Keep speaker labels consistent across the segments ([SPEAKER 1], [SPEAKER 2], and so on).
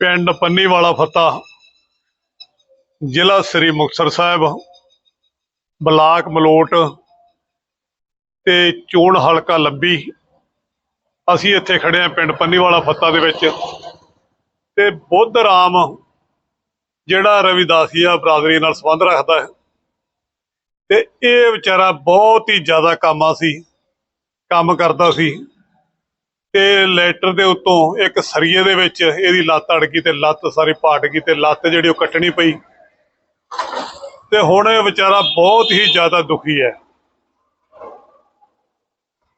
[SPEAKER 1] ਪਿੰਡ ਪੰਨੀਵਾਲਾ ਫੱਤਾ, ਜ਼ਿਲ੍ਹਾ ਸ੍ਰੀ ਮੁਕਤਸਰ ਸਾਹਿਬ, ਬਲਾਕ ਮਲੋਟ ਤੇ ਚੋਣ ਹਲਕਾ ਲੱਭੀ ਅਸੀਂ ਇੱਥੇ ਖੜੇ ਹਾਂ ਪਿੰਡ ਪੰਨੀਵਾਲਾ ਫੱਤਾ ਦੇ ਵਿੱਚ ਤੇ ਬੁੱਧ ਰਾਮ ਜਿਹੜਾ ਰਵਿਦਾਸੀਆ ਬਰਾਦਰੀ ਨਾਲ ਸੰਬੰਧ ਰੱਖਦਾ ਹੈ। ਤੇ ਇਹ ਵਿਚਾਰਾ ਬਹੁਤ ਹੀ ਜ਼ਿਆਦਾ ਕਾਮਾ ਸੀ, ਕੰਮ ਕਰਦਾ ਸੀ। ਤੇ ਲੈਟਰ ਦੇ ਉੱਤੋਂ ਇੱਕ ਸਰੀਏ ਦੇ ਵਿੱਚ ਇਹਦੀ ਲੱਤ ਅੜ ਗਈ ਤੇ ਲੱਤ ਸਾਰੀ ਪਾਟ ਗਈ ਤੇ ਲੱਤ ਜਿਹੜੀ ਉਹ ਕੱਟਣੀ ਪਈ। ਤੇ ਹੁਣ ਇਹ ਵਿਚਾਰਾ ਬਹੁਤ ਹੀ ਜ਼ਿਆਦਾ ਦੁਖੀ ਹੈ।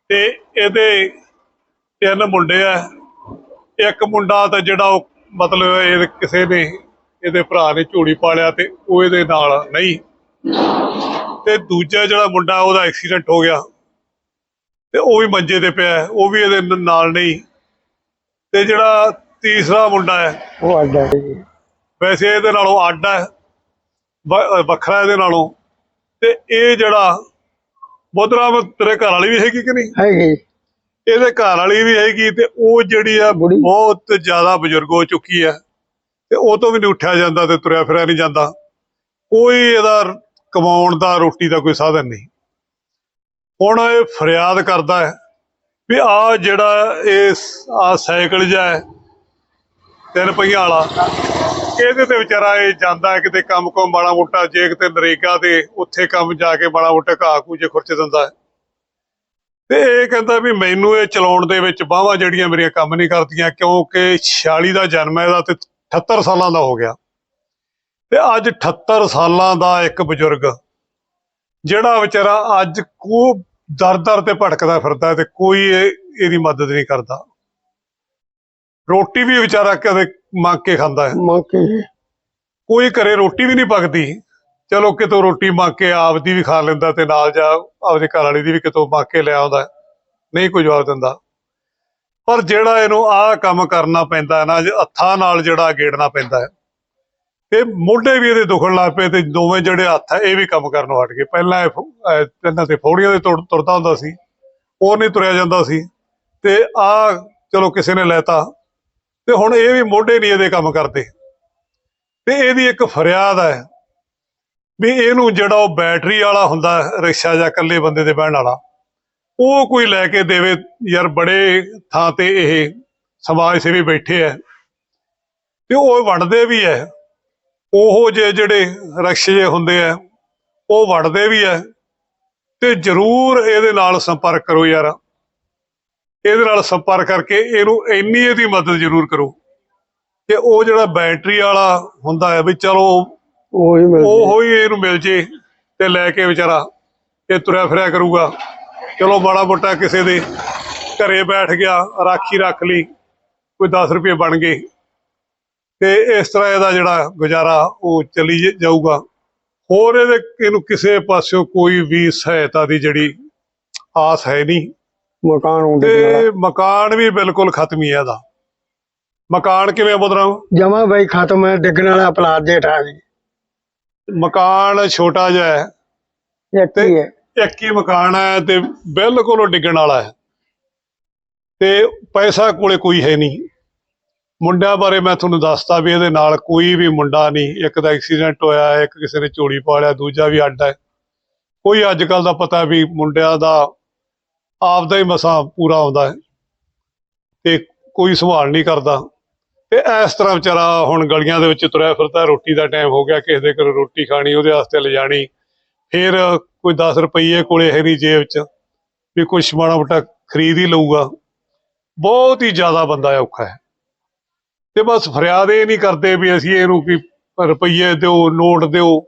[SPEAKER 1] ਤੇ ਇਹਦੇ ਤਿੰਨ ਮੁੰਡੇ ਆ। ਇੱਕ ਮੁੰਡਾ ਤਾਂ ਜਿਹੜਾ ਉਹ ਮਤਲਬ ਇਹ ਕਿਸੇ ਨੇ ਇਹਦੇ ਭਰਾ ਨੇ ਝੋੜੀ ਪਾਲਿਆ ਤੇ ਉਹ ਇਹਦੇ ਨਾਲ ਨਹੀਂ। ਤੇ ਦੂਜਾ ਜਿਹੜਾ ਮੁੰਡਾ ਉਹਦਾ ਐਕਸੀਡੈਂਟ ਹੋ ਗਿਆ। ਤੇ ਉਹ ਵੀ ਮੰਜੇ ਤੇ ਪਿਆ ਉਹ ਵੀ ਇਹਦੇ ਨਾਲ ਨਹੀਂ। ਤੇ ਜਿਹੜਾ ਤੀਸਰਾ ਮੁੰਡਾ ਹੈ
[SPEAKER 2] ਉਹ ਅੱਡਾ ਹੈ ਜੀ।
[SPEAKER 1] ਵੈਸੇ ਇਹਦੇ ਨਾਲੋਂ ਅੱਡ ਹੈ ਵੱਖਰਾ ਇਹਦੇ ਨਾਲੋਂ। ਤੇ ਇਹ ਜਿਹੜਾ ਬੁੱਧਰਾਮ ਤੇਰੇ ਘਰ ਵਾਲੀ ਵੀ ਹੈਗੀ ਕਿ ਨਹੀਂ?
[SPEAKER 2] ਹੈਗੀ।
[SPEAKER 1] ਇਹਦੇ ਘਰ ਵਾਲੀ ਵੀ ਹੈਗੀ ਤੇ ਉਹ ਜਿਹੜੀ ਆ। ਬਹੁਤ ਜ਼ਿਆਦਾ ਬਜ਼ੁਰਗ ਹੋ ਚੁੱਕੀ ਹੈ। ਤੇ ਉਹ ਤੋਂ ਵੀ ਨਹੀਂ ਉੱਠਿਆ ਜਾਂਦਾ ਤੇ ਤੁਰਿਆ ਫਿਰਿਆ ਨਹੀਂ ਜਾਂਦਾ। ਕੋਈ ਇਹਦਾ ਕਮਾਉਣ ਦਾ ਰੋਟੀ ਦਾ ਕੋਈ ਸਾਧਨ ਨਹੀਂ। ਹੁਣ ਇਹ ਫਰਿਆਦ ਕਰਦਾ ਹੈ ਵੀ ਆ ਜਿਹੜਾ ਇਹ ਆ ਸਾਈਕਲ ਜਿਹਾ ਹੈ, ਤਿੰਨ ਪਹੀਆਂ ਵਾਲਾ, ਇਹਦੇ ਤੇ ਵਿਚਾਰਾ ਇਹ ਜਾਂਦਾ ਹੈ ਕਿਤੇ ਕੰਮ ਕੋ ਮਾੜਾ ਮੋਟਾ, ਜੇ ਕਿਤੇ ਨਰੇਗਾ ਤੇ ਉੱਥੇ ਕੰਮ ਜਾ ਕੇ ਮਾੜਾ ਮੋਟਾ ਘਾਹ ਕੂਜੇ ਖੁਰਚ ਦਿੰਦਾ ਹੈ। ਤੇ ਇਹ ਕਹਿੰਦਾ ਵੀ ਮੈਨੂੰ ਇਹ ਚਲਾਉਣ ਦੇ ਵਿੱਚ ਬਾਹਾਂ ਜਿਹੜੀਆਂ ਮੇਰੀਆਂ ਕੰਮ ਨਹੀਂ ਕਰਦੀਆਂ, ਕਿਉਂਕਿ 46 ਦਾ ਜਨਮ ਹੈ, ਇਹਦਾ ਤੇ 78 ਸਾਲਾਂ ਦਾ ਹੋ ਗਿਆ। ਤੇ ਅੱਜ 78 ਸਾਲਾਂ ਦਾ ਇੱਕ ਬਜ਼ੁਰਗ ਜਿਹੜਾ ਵਿਚਾਰਾ ਅੱਜ ਕੋ ਦਰ ਦਰ ਤੇ ਭਟਕਦਾ ਫਿਰਦਾ ਤੇ ਕੋਈ ਇਹ- ਇਹਦੀ ਮਦਦ ਨਹੀਂ ਕਰਦਾ। ਰੋਟੀ ਵੀ ਵਿਚਾਰਾ ਕਦੇ ਮੰਗ ਕੇ ਖਾਂਦਾ ਹੈ।
[SPEAKER 2] ਮੌਕੇ
[SPEAKER 1] ਕੋਈ ਘਰੇ ਰੋਟੀ ਵੀ ਨਹੀਂ ਪੱਕਦੀ। ਚਲੋ ਕਿਤੋਂ ਰੋਟੀ ਮੰਗ ਕੇ ਆਪਦੀ ਵੀ ਖਾ ਲੈਂਦਾ ਤੇ ਨਾਲ ਜਾ ਆਪਦੇ ਘਰ ਵਾਲੀ ਦੀ ਵੀ ਕਿਤੋਂ ਮੰਗ ਕੇ ਲੈ ਆਉਂਦਾ। ਨਹੀਂ ਕੋਈ ਜਵਾਬ ਦਿੰਦਾ। ਪਰ ਜਿਹੜਾ ਇਹਨੂੰ ਆਹ ਕੰਮ ਕਰਨਾ ਪੈਂਦਾ ਨਾ ਹੱਥਾਂ ਨਾਲ ਜਿਹੜਾ ਗੇੜਨਾ ਪੈਂਦਾ ਹੈ। ਤੇ ਮੋਢੇ ਵੀ ਇਹਦੇ ਦੁਖਣ ਲੱਗ ਪਏ ਤੇ ਦੋਵੇਂ ਜਿਹੜੇ ਹੱਥ ਹੈ ਇਹ ਵੀ ਕੰਮ ਕਰਨੋਂ ਹਟ ਗਏ। ਪਹਿਲਾਂ ਇਹ ਫੋ- ਇਹਨਾਂ ਤੇ ਫੋੜੀਆਂ ਦੇ ਤੁਰ- ਤੁਰਦਾ ਹੁੰਦਾ ਸੀ, ਉਹ ਨਹੀਂ ਤੁਰਿਆ ਜਾਂਦਾ ਸੀ। ਤੇ ਆ ਚਲੋ ਕਿਸੇ ਨੇ ਲੈਤਾ, ਤੇ ਹੁਣ ਇਹ ਵੀ ਮੋਢੇ ਨਹੀਂ ਇਹਦੇ ਕੰਮ ਕਰਦੇ। ਤੇ ਇਹਦੀ ਇੱਕ ਫਰਿਆਦ ਹੈ ਵੀ ਇਹਨੂੰ ਜਿਹੜਾ ਉਹ ਬੈਟਰੀ ਵਾਲਾ ਹੁੰਦਾ, ਰਿਕਸ਼ਾ ਜਾਂ ਇਕੱਲੇ ਬੰਦੇ ਦੇ ਬਹਿਣ ਵਾਲਾ, ਉਹ ਕੋਈ ਲੈ ਕੇ ਦੇਵੇ। ਯਾਰ ਬੜੇ ਥਾਂ ਤੇ ਇਹ ਸਮਾਜ ਸੇਵੀ ਬੈਠੇ ਐ ਤੇ ਉਹ ਵੰਡਦੇ ਵੀ ਐ ਉਹ ਜੇ ਜਿਹੜੇ ਰਿਕਸ਼ੇ ਜਿਹੇ ਹੁੰਦੇ ਐ ਉਹ ਵੰਡਦੇ ਵੀ ਐ ਤੇ ਜਰੂਰ ਇਹਦੇ ਨਾਲ ਸੰਪਰਕ ਕਰੋ ਯਾਰ। ਇਹਦੇ ਨਾਲ ਸੰਪਰਕ ਕਰਕੇ ਇਹਨੂੰ ਇੰਨੀ ਇਹਦੀ ਮਦਦ ਜਰੂਰ ਕਰੋ ਕਿ ਉਹ ਜਿਹੜਾ ਬੈਟਰੀ ਵਾਲਾ ਹੁੰਦਾ ਹੈ ਵੀ ਚਲੋ
[SPEAKER 2] ਉਹ ਹੀ ਮਿਲ
[SPEAKER 1] ਉਹ ਹੀ ਇਹਨੂੰ ਮਿਲ ਜੇ ਤੇ ਲੈ ਕੇ ਵਿਚਾਰਾ ਇਹ ਤੁਰਿਆ ਫਿਰਿਆ ਕਰੂਗਾ। ਚਲੋ ਮਾੜਾ ਮੋਟਾ ਕਿਸੇ ਦੇ ਘਰੇ ਬੈਠ ਗਿਆ ਰਾਖੀ ਰੱਖ ਲਈ ਕੋਈ 10 ਰੁਪਏ ਬਣ ਗਏ। ਤੇ ਇਸ ਤਰ੍ਹਾਂ ਇਹਦਾ ਜਿਹੜਾ ਗੁਜ਼ਾਰਾ ਉਹ ਚੱਲੀ ਜਾਊਗਾ। ਹੋਰ ਇਹਦੇ ਇਹਨੂੰ ਕਿਸੇ ਪਾਸਿਓਂ ਕੋਈ ਵੀ ਸਹਾਇਤਾ ਦੀ ਜਿਹੜੀ ਆਸ ਹੈ ਨਹੀਂ।
[SPEAKER 2] ਮਕਾਨ ਹੁੰਦੇ
[SPEAKER 1] ਤੇ ਮਕਾਨ ਵੀ ਬਿਲਕੁਲ ਖਤਮ ਹੀ ਹੈ ਇਹਦਾ। ਮਕਾਨ ਕਿਵੇਂ ਬਦਰਾਮ
[SPEAKER 2] ਜਮਾ ਬਈ ਖਤਮ ਹੈ ਡਿੱਗਣ ਵਾਲਾ ਪਲਾਟ ਦੇ ਠਾ ਜੀ।
[SPEAKER 1] ਮਕਾਨ ਛੋਟਾ ਜਿਹਾ ਹੈ।
[SPEAKER 2] ਇੱਕ ਹੀ ਹੈ।
[SPEAKER 1] ਇੱਕ ਹੀ ਮਕਾਨ ਹੈ ਤੇ ਬਿਲਕੁਲ ਡਿੱਗਣ ਵਾਲਾ ਹੈ। ਤੇ ਪੈਸਾ ਕੋਲੇ ਕੋਈ ਹੈ ਨਹੀਂ। ਮੁੰਡਿਆਂ ਬਾਰੇ ਮੈਂ ਤੁਹਾਨੂੰ ਦੱਸਤਾ ਵੀ ਇਹਦੇ ਨਾਲ ਕੋਈ ਵੀ ਮੁੰਡਾ ਨਹੀਂ, ਇੱਕ ਦਾ ਐਕਸੀਡੈਂਟ ਹੋਇਆ, ਇੱਕ ਕਿਸੇ ਨੇ ਝੋਲੀ ਪਾ ਲਿਆ, ਦੂਜਾ ਵੀ ਅੱਡ ਹੈ। ਕੋਈ ਅੱਜ ਕੱਲ ਦਾ ਪਤਾ ਵੀ ਮੁੰਡਿਆਂ ਦਾ ਆਪਦਾ ਹੀ ਮਸਾ ਪੂਰਾ ਆਉਂਦਾ ਹੈ ਤੇ ਕੋਈ ਸੰਭਾਲ ਨਹੀਂ ਕਰਦਾ। ਤੇ ਇਸ ਤਰ੍ਹਾਂ ਵਿਚਾਰਾ ਹੁਣ ਗਲੀਆਂ ਦੇ ਵਿੱਚ ਤੁਰਿਆ ਫਿਰਦਾ, ਰੋਟੀ ਦਾ ਟਾਈਮ ਹੋ ਗਿਆ, ਕਿਸੇ ਦੇ ਘਰ ਰੋਟੀ ਖਾਣੀ, ਉਹਦੇ ਵਾਸਤੇ ਲਿਜਾਣੀ ਫਿਰ ਕੋਈ 10 ਰੁਪਏ ਕੋਲੇ ਹੈ ਨਹੀਂ ਜੇਬ 'ਚ ਵੀ ਕੁਛ ਮਾੜਾ ਮੋਟਾ ਖਰੀਦ ਹੀ ਲਊਗਾ। ਬਹੁਤ ਹੀ ਜ਼ਿਆਦਾ ਬੰਦਾ ਔਖਾ ਹੈ। ਤੇ ਬਸ ਫਰਿਆਦ ਇਹ ਨਹੀਂ ਕਰਦੇ ਵੀ ਅਸੀਂ ਇਹਨੂੰ ਕੀ ਰੁਪਈਏ ਦਿਓ ਨੋਟ ਦਿਓ।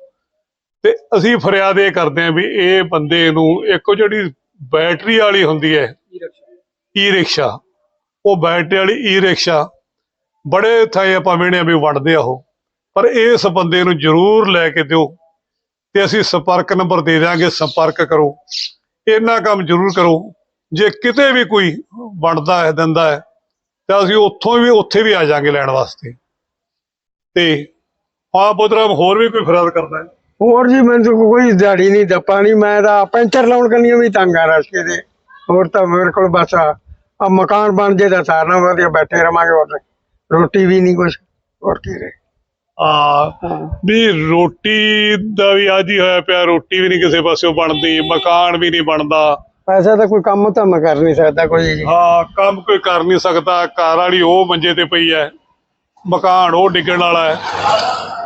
[SPEAKER 1] ਤੇ ਅਸੀਂ ਫਰਿਆਦ ਇਹ ਕਰਦੇ ਹਾਂ ਵੀ ਇਹ ਬੰਦੇ ਨੂੰ ਇੱਕ ਜਿਹੜੀ ਬੈਟਰੀ ਵਾਲੀ ਹੁੰਦੀ ਹੈ ਈ ਰਿਕਸ਼ਾ ਉਹ ਬੈਟਰੀ ਵਾਲੀ ਈ ਰਿਕਸ਼ਾ ਬੜੇ ਥਾਂ ਆਪਾਂ ਹਾਂ ਵੀ ਵੰਡਦੇ ਆ ਉਹ। ਪਰ ਇਸ ਬੰਦੇ ਨੂੰ ਜ਼ਰੂਰ ਲੈ ਕੇ ਦਿਓ ਤੇ ਅਸੀਂ ਸੰਪਰਕ ਨੰਬਰ ਦੇ ਦਿਆਂਗੇ ਸੰਪਰਕ ਕਰੋ। ਇੰਨਾ ਕੰਮ ਜ਼ਰੂਰ ਕਰੋ। ਜੇ ਕਿਤੇ ਵੀ ਕੋਈ ਬਣਦਾ ਹੈ ਦਿੰਦਾ ਹੈ ਤਾਂ ਅਸੀਂ ਉੱਥੋਂ ਵੀ ਉੱਥੇ ਵੀ ਆ ਜਾਾਂਗੇ ਲੈਣ ਵਾਸਤੇ। ਤੇ ਆ ਬੁੱਧਰਾਮ ਹੋਰ ਵੀ ਕੋਈ ਫਰਿਆਦ ਕਰਦਾ ਹੈ?
[SPEAKER 2] ਹੋਰ ਜੀ ਮੈਨੂੰ ਤਾਂ ਕੋਈ ਦਿਹਾੜੀ ਨਹੀਂ ਦੱਪਾ ਨਹੀਂ ਮੈਂ ਤਾਂ ਪੈਂਚਰ ਲਾਉਣ ਕੰਨੀਆਂ ਵੀ ਤੰਗ ਆ ਰਸਤੇ ਦੇ। ਹੋਰ ਤਾਂ ਮੇਰੇ ਕੋਲ ਬਸ ਆ ਮਕਾਨ ਬਣ ਜੇ ਤਾਂ ਸਾਰਨਾ ਵਧੀਆ ਬੈਠੇ ਰਵਾਂਗੇ ਹੋਰ। ਰੋਟੀ ਵੀ ਨਹੀਂ ਕੁਛ ਹੋਰ ਕੀ ਰਹੇ।
[SPEAKER 1] ਆ ਵੀ ਰੋਟੀ ਦਾ ਵੀ ਹੀ ਹੋਇਆ ਪਿਆ ਰੋਟੀ ਵੀ ਨਹੀਂ ਕਿਸੇ ਪਾਸਿਓਂ ਬਣਦੀ ਮਕਾਨ ਵੀ ਨਹੀਂ ਬਣਦਾ।
[SPEAKER 2] ਪੈਸਾ ਤਾਂ ਕੋਈ ਕੰਮ ਤਾਂ ਮੈਂ ਕਰ ਨਹੀਂ ਸਕਦਾ ਕੋਈ ਜੀ।
[SPEAKER 1] ਹਾਂ ਕੰਮ ਕੋਈ ਕਰ ਨਹੀਂ ਸਕਦਾ। ਘਰ ਵਾਲੀ ਉਹ ਮੰਜੇ ਤੇ ਪਈ ਐ ਮਕਾਨ ਉਹ ਡਿੱਗਣ ਵਾਲਾ ਹੈ।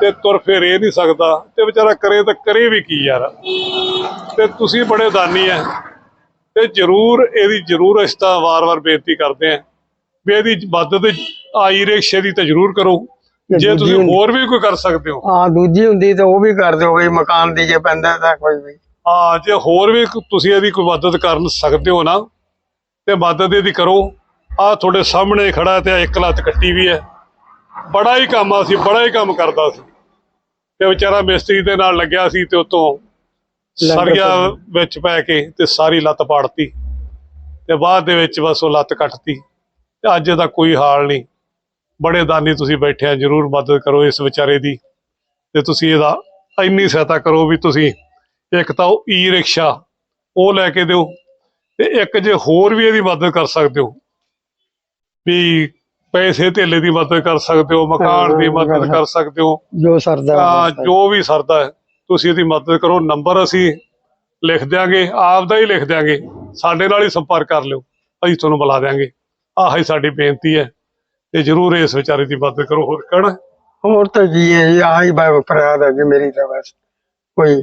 [SPEAKER 1] ਤੇ ਤੁਰ ਫਿਰ ਇਹ ਨਹੀਂ ਸਕਦਾ। ਤੇ ਵਿਚਾਰਾ ਕਰੇ ਤਾਂ ਕਰੇ ਵੀ ਕੀ ਯਾਰ। ਤੇ ਤੁਸੀਂ ਬੜੇ ਦਾਨੀ ਐ ਤੇ ਜਰੂਰ ਇਹਦੀ ਜਰੂਰ ਅਸੀਂ ਤਾਂ ਵਾਰ-ਵਾਰ ਬੇਨਤੀ ਕਰਦੇ ਆਂ ਵੀ ਇਹਦੀ ਮਦਦ ਆਈ ਰਿਕਸ਼ੇ ਦੀ ਤਾਂ ਜਰੂਰ ਕਰੋ। ਜੇ ਤੁਸੀਂ ਹੋਰ ਵੀ ਕੋਈ ਕਰ ਸਕਦੇ ਹੋ।
[SPEAKER 2] ਹਾਂ ਦੂਜੀ ਹੁੰਦੀ ਤਾਂ ਉਹ ਵੀ ਕਰ ਦਿਓ ਬਈ ਮਕਾਨ ਦੀ ਜੇ ਪੈਂਦਾ ਤਾਂ ਕੋਈ ਵੀ।
[SPEAKER 1] ਹਾਂ ਜੇ ਹੋਰ ਵੀ ਤੁਸੀਂ ਇਹਦੀ ਕੋਈ ਮਦਦ ਕਰ ਸਕਦੇ ਹੋ ਨਾ ਤੇ ਮਦਦ ਇਹਦੀ ਕਰੋ। ਆ ਤੁਹਾਡੇ ਸਾਹਮਣੇ ਖੜਾ ਤੇ ਇੱਕ ਲੱਤ ਕੱਟੀ ਵੀ ਹੈ। ਬੜਾ ਹੀ ਕੰਮ ਆ ਸੀ ਬੜਾ ਹੀ ਕੰਮ ਕਰਦਾ ਸੀ। ਤੇ ਵਿਚਾਰਾ ਮਿਸਤਰੀ ਦੇ ਨਾਲ ਲੱਗਿਆ ਸੀ ਤੇ ਉਤੋਂ ਸਰੀਆ ਵਿੱਚ ਪੈ ਕੇ ਤੇ ਸਾਰੀ ਲੱਤ ਪਾੜਤੀ। ਤੇ ਬਾਅਦ ਦੇ ਵਿੱਚ ਬਸ ਉਹ ਲੱਤ ਕੱਟਤੀ। ਤੇ ਅੱਜ ਦਾ ਕੋਈ ਹਾਲ ਨਹੀਂ। ਬੜੇ ਦਾਨੀ ਤੁਸੀਂ ਬੈਠੇ ਆ ਜਰੂਰ ਮਦਦ ਕਰੋ ਇਸ ਵਿਚਾਰੇ ਦੀ। ਤੇ ਤੁਸੀਂ ਇਹਦਾ ਇੰਨੀ ਸਹਾਇਤਾ ਕਰੋ ਵੀ ਤੁਸੀਂ ਇੱਕ ਤਾਂ ਉਹ ਈ ਰਿਕਸ਼ਾ ਉਹ ਲੈ ਕੇ ਦਿਓ ਤੇ ਇੱਕ ਜੇ ਹੋਰ ਵੀ ਇਹਦੀ ਮਦਦ ਕਰ ਸਕਦੇ ਹੋ ਵੀ ਪੈਸੇ ਧੇਲੇ ਦੀ ਮਦਦ ਕਰ ਸਕਦੇ ਹੋ ਮਕਾਨ ਦੀ
[SPEAKER 2] ਹਾਂ,
[SPEAKER 1] ਮਦਦ ਕਰ ਸਕਦੇ ਹੋ।
[SPEAKER 2] ਜੋ ਸਰਦਾ
[SPEAKER 1] ਤਾਂ ਜੋ ਵੀ ਸਰਦਾ ਹੈ ਤੁਸੀਂ ਇਹਦੀ ਮਦਦ ਕਰੋ ਨੰਬਰ ਅਸੀਂ ਲਿਖ ਦਿਆਂਗੇ ਆਪ ਦਾ ਹੀ ਲਿਖ ਦਿਆਂਗੇ ਸਾਡੇ ਨਾਲ ਹੀ ਸੰਪਰਕ ਕਰ ਲਿਓ ਅਸੀਂ ਤੁਹਾਨੂੰ ਬੁਲਾ ਦਿਆਂਗੇ। ਆਹ ਹੀ ਸਾਡੀ ਬੇਨਤੀ ਹੈ ਤੇ ਜਰੂਰ ਇਸ ਵਿਚਾਰੇ ਦੀ ਮਦਦ ਕਰੋ ਹੋਰ ਕਹਿਣਾ
[SPEAKER 2] ਹੋਰ ਤਾਂ ਜੀ ਆਹੀ ਬਾਈ ਫਰਿਆਦ ਹੈ ਜੀ ਮੇਰੀ ਤਾਂ ਬਸ ਕੋਈ